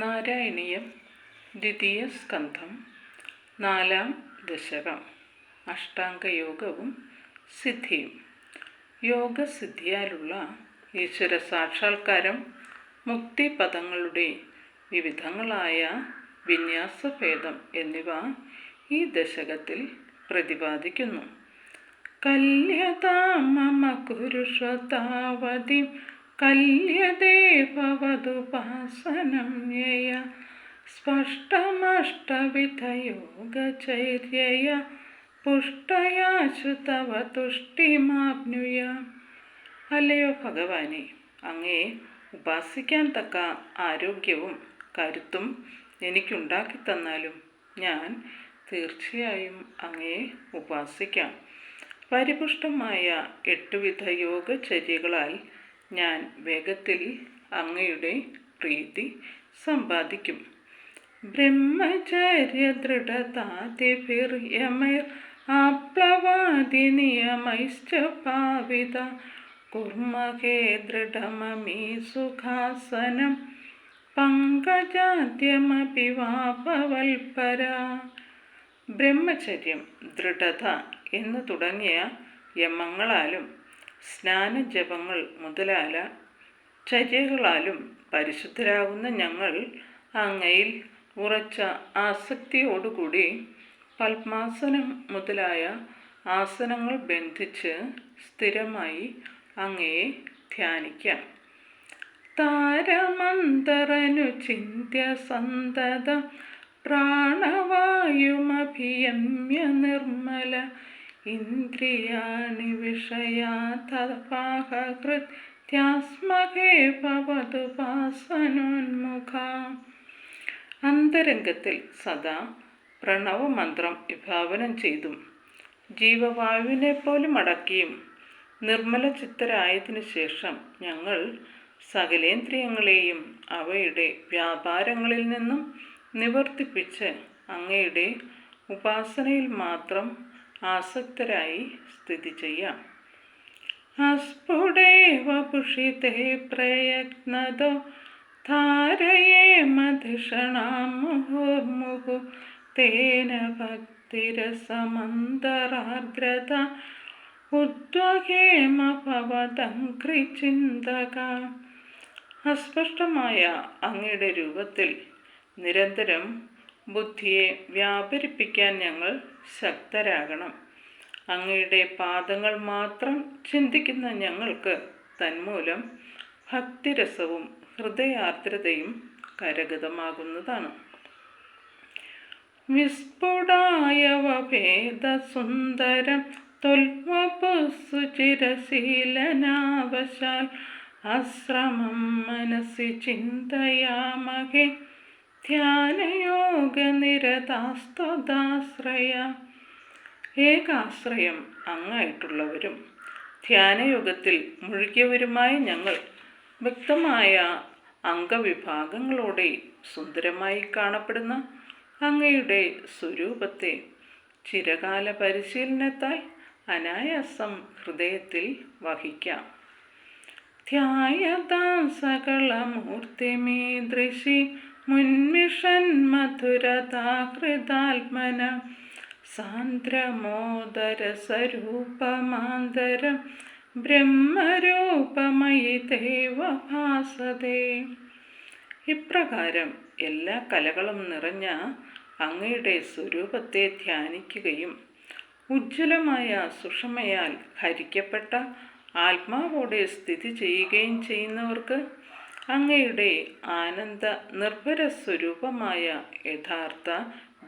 നാരായണീയം ദ്വിതീയ സ്കന്ധം നാലാം ദശകം അഷ്ടാംഗയോഗവും സിദ്ധിയും. യോഗസിദ്ധിയാലുള്ള ഈശ്വര സാക്ഷാത്കാരം മുക്തിപദങ്ങളുടെ വിവിധങ്ങളായ വിന്യാസഭേദം എന്നിവ ഈ ദശകത്തിൽ പ്രതിപാദിക്കുന്നു. കല്യതാ മമ കുരുഷതാവതി കല്യതേ ഭവതുപാസനം യയ സ്പഷ്ടമഷ്ടവിധയോഗചര്യയ പുഷ്ടയാശു തവ തുഷ്ടിമാപ്നുയ. അല്ലയോ ഭഗവാനെ അങ്ങേ ഉപാസിക്കാൻ തക്ക ആരോഗ്യവും കരുത്തും എനിക്കുണ്ടാക്കി തന്നാലും ഞാൻ തീർച്ചയായും അങ്ങേ ഉപാസിക്കാം. പരിപുഷ്ടമായ എട്ടുവിധ യോഗചര്യകളാൽ ഞാൻ വേഗത്തിൽ അങ്ങയുടെ പ്രീതി സമ്പാദിക്കും. ബ്രഹ്മചര്യ ദൃഢതാതിഭിർയമൈർ ആപ്ലവാദി നിയമൈശ്ച പാവിത കുർമഹേ ദൃഢമമീ സുഖാസനം. പങ്കജാദ്യമപി വാപവൽപര ബ്രഹ്മചര്യം ദൃഢത എന്ന് തുടങ്ങിയ യമങ്ങളാലും സ്നാനജപങ്ങൾ മുതലായ ചര്യകളാലും പരിശുദ്ധരാകുന്ന ഞങ്ങൾ അങ്ങയിൽ ഉറച്ച ആസക്തിയോടുകൂടി പത്മാസനം മുതലായ ആസനങ്ങൾ ബന്ധിച്ച് സ്ഥിരമായി അങ്ങയെ ധ്യാനിക്കാം. താരമന്തരനു ചിന്ത്യ സന്തത പ്രാണവായുമഭിയമ്യ നിർമ്മല ഇന്ദ്രിയാണി വിഷയാതപാഹൃത്യാസ്മകേ ഭവതു പാസനോന്മുഖ. അന്തരംഗത്തിൽ സദാ പ്രണവമന്ത്രം വിഭാവനം ചെയ്തും ജീവവായുവിനെ പോലും അടക്കിയും നിർമ്മല ചിത്തരായതിനു ശേഷം ഞങ്ങൾ സകലേന്ദ്രിയങ്ങളെയും അവയുടെ വ്യാപാരങ്ങളിൽ നിന്നും നിവർത്തിപ്പിച്ച് അങ്ങയുടെ ഉപാസനയിൽ മാത്രം ആസക്തരായി സ്ഥിതി ചെയ്യാം. അസ്ഫുടേവ പ്രയത്നതോ ധാരയേ മധിഷണാം തേന ഭക്തിരസമന്തരാർദ്രത ഉദ്വഹേമ ഭവതങ്കൃചിന്തക അസ്പഷ്ടമായ അങ്ങയുടെ രൂപത്തിൽ നിരന്തരം ബുദ്ധിയെ വ്യാപരിപ്പിക്കാൻ ഞങ്ങൾ ശക്തരാകണം. അങ്ങയുടെ പാദങ്ങൾ മാത്രം ചിന്തിക്കുന്ന ഞങ്ങൾക്ക് തന്മൂലം ഭക്തിരസവും ഹൃദയാർദ്രതയും കരഗതമാകുന്നതാണ്. വിസ്ഫുടായവഭേദസുന്ദരം തൊൽവപുസുചിരശീലനാവശാൽ അശ്രമം മനസ്സി ചിന്തയാമകെ ധ്യാനയോഗനിരതാസ്തദാശ്രയ. ഏകാശ്രയം അങ്ങായിട്ടുള്ളവരും ധ്യാനയോഗത്തിൽ മുഴുകിയവരുമായ ഞങ്ങൾ വ്യക്തമായ അംഗവിഭാഗങ്ങളോടെ സുന്ദരമായി കാണപ്പെടുന്ന അങ്ങയുടെ സ്വരൂപത്തെ ചിരകാല പരിശീലനത്താൽ അനായാസം ഹൃദയത്തിൽ വഹിക്കാം. ധ്യായതാം സകളമൂർത്തിമീദൃശി മുൻമിഷൻ മധുരതാഹൃദാത്മന സാന്ദ്രമോദരസരൂപമാന്തരം ബ്രഹ്മരൂപമയി ദൈവഭാസതേ. ഇപ്രകാരം എല്ലാ കലകളും നിറഞ്ഞ അങ്ങയുടെ സ്വരൂപത്തെ ധ്യാനിക്കുകയും ഉജ്ജ്വലമായ സുഷമയാൽ ഹരിക്കപ്പെട്ട ആത്മാവോടെ സ്ഥിതി ചെയ്യുകയും ചെയ്യുന്നവർക്ക് അങ്ങയുടെ ആനന്ദ നിർഭര സ്വരൂപമായ യഥാർത്ഥ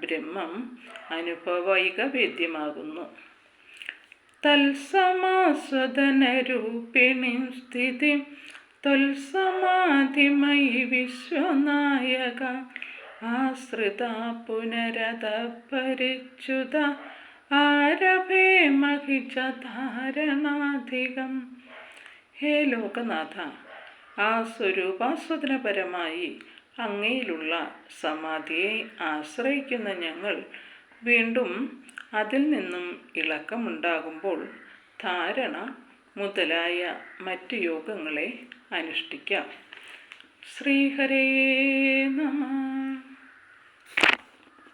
ബ്രഹ്മം അനുഭവൈക വേദ്യമാകുന്നു തത്സമാസ്വദനരൂപിണി സ്ഥിതി തൊൽസമാധിമയി വിശ്വനായക ആശ്രിത പുനരത പരിച്യുത ആരഭേ മഹിച്ച ധാരണാധികം. ഹേ ലോകനാഥ! ആ സ്വരൂപാസ്വദനപരമായി അങ്ങയിലുള്ള സമാധിയെ ആശ്രയിക്കുന്ന ഞങ്ങൾ വീണ്ടും അതിൽ നിന്നും ഇളക്കമുണ്ടാകുമ്പോൾ ധാരണ മുതലായ മറ്റ് യോഗങ്ങളെ അനുഷ്ഠിക്കാം. ശ്രീഹരേ നമ